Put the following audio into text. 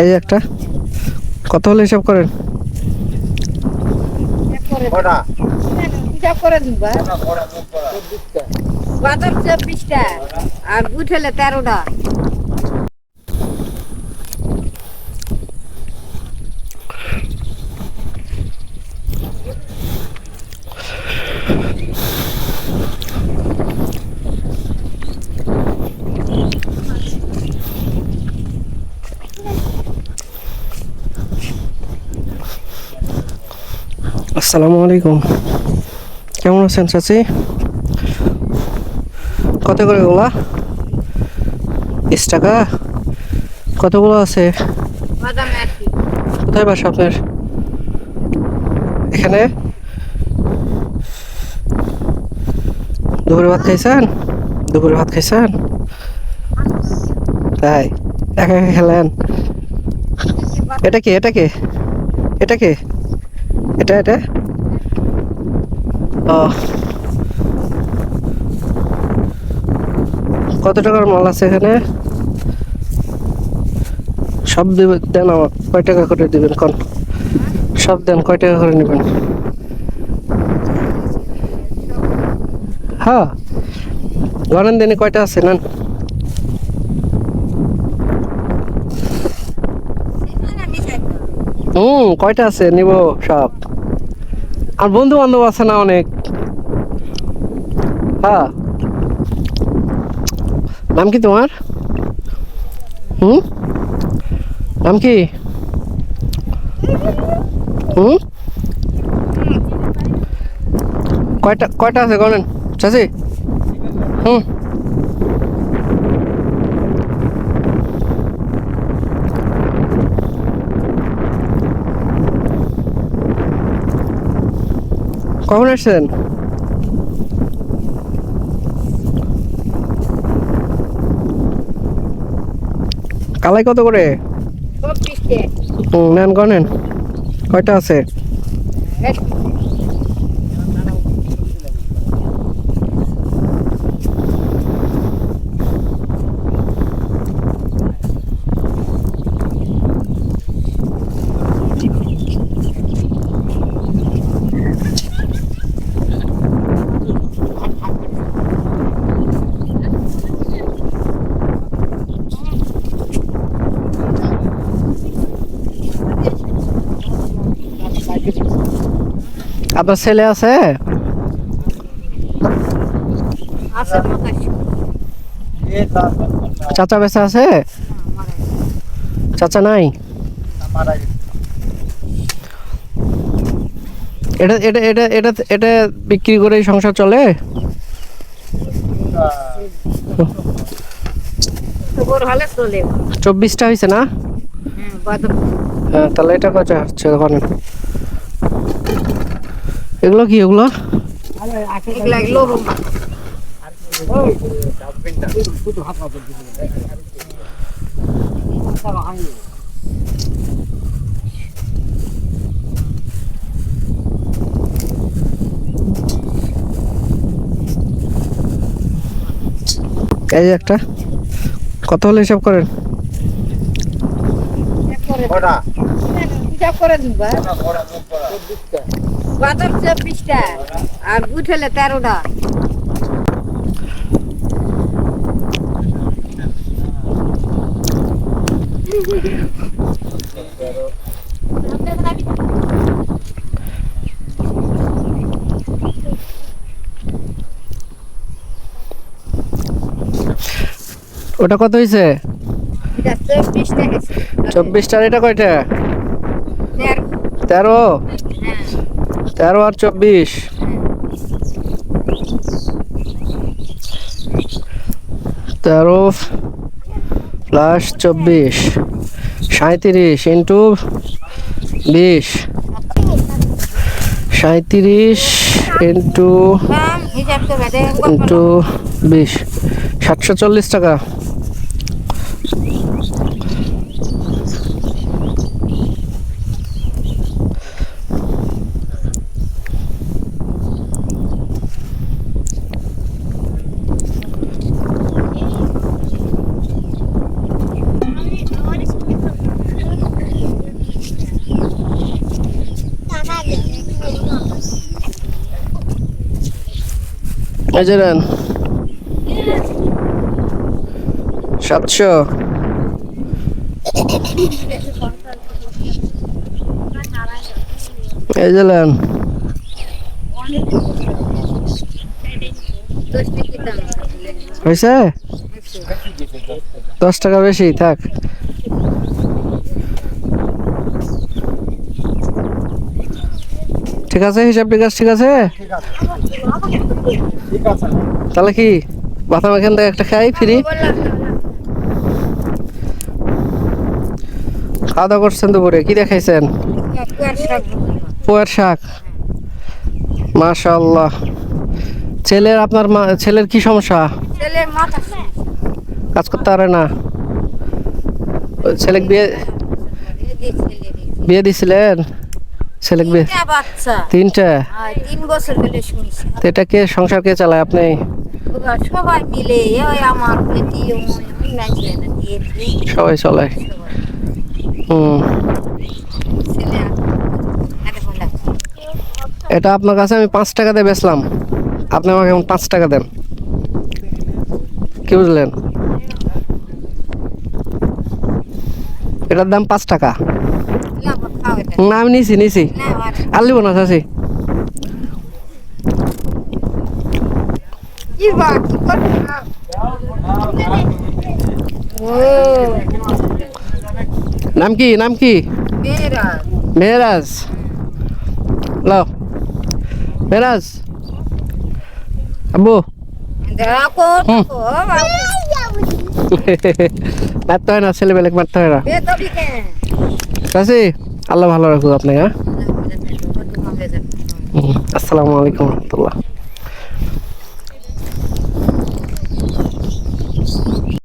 এই একটা। কত হলে হিসাব করেন। আর বুট হলে তেরোটা। আসসালামু আলাইকুম। কেমন আছেন চাচি? কত করে ওগুলা বিশ টাকা। কতগুলো আছে? কোথায় বাসা আপনার? এখানে? দুপুরে ভাত খাইছেন? দুপুরে ভাত খাইছেন? তাই একা একা খেলেন? এটা কি এটা কি? এটা কি? এটা এটা? কত টাকার মাল আছে এখানে? সব দেন আমার, কয় টাকা করে দিবেন, কোন? সব দেন, কয় টাকা করে নেবেন? হ্যাঁ। গণেন দিনে, কয়টা আছে, নেন। হুম, কয়টা আছে, নিব সব। আর বন্ধু বান্ধব আছে না অনেক? হ্যাঁ। নাম কি তোমার? হুম? নাম কি? হুম? কয়টা কয়টা আছে গণেন চাচি? কখন আসছেন কালাই কত করে? নেন গনেন কয়টা আছে? আপনার ছেলে আছে? চাচা বেচা আছে? চাচা নাই? এটা এটা এটা এটা এটা বিক্রি করে সংসার চলে? চব্বিশটা হয়েছে না? হ্যাঁ হ্যাঁ তাহলে এটা কত হচ্ছে ওখানে? এগুলো কি এগুলো? এই একটা। কত হলে হিসাব করেন। হিসাব করে দিবা বাদর চব্বিশটা আর বুট হলে তেরোটা। ওটা কত হয়েছে চব্বিশটা চব্বিশটার এটা কয়টা? তেরো। তেরো আর চব্বিশ। তেরো প্লাস চব্বিশ সাঁত্রিশ ইন্টু বিশ সাঁত্রিশ ইন্টু ইন্টু বিশ সাতশো চল্লিশ টাকা। নেন। সাতশো। টাকা হয়েছে? দশ টাকা বেশি থাক। ঠিক আছে হিসাব টিকাস ঠিক আছে। তাহলে কি বাদাম এখান থেকে একটা খাই, ফ্রি? খাওয়া দাওয়া করছেন দুপুরে, কি দেখাইছেন? পোয়ার শাক। মাশাল্লাহ ছেলের আপনার ছেলের কি সমস্যা? কাজ করতে পারে না। ছেলে বিয়ে বিয়ে দিছিলেন? ছেলে বিয়ে তিনটা আর তিন বছর হলে শুনছি তো এটা কে? সংসার কে চালায় আপনি? সবাই মিলে ওই আমার বেটি সবাই চলায়। হুম। এটা আপনার কাছে আমি পাঁচ টাকা দিয়ে বেচলাম। আপনি আমাকে এখন পাঁচ টাকা দেন। কি বুঝলেন? এটার দাম পাঁচ টাকা। না আমি নিছি নিছি। আর লিব না চাষি নাম কি নাম কি? মেহরাজ লাও। মেহরাজ আব্বু। মারতে হয় না ছেলে বেলেক মারতে হয় না। চাষি আল্লাহ ভালো রাখুক আপনাকে হ্যাঁ? আসসালামু আলাইকুম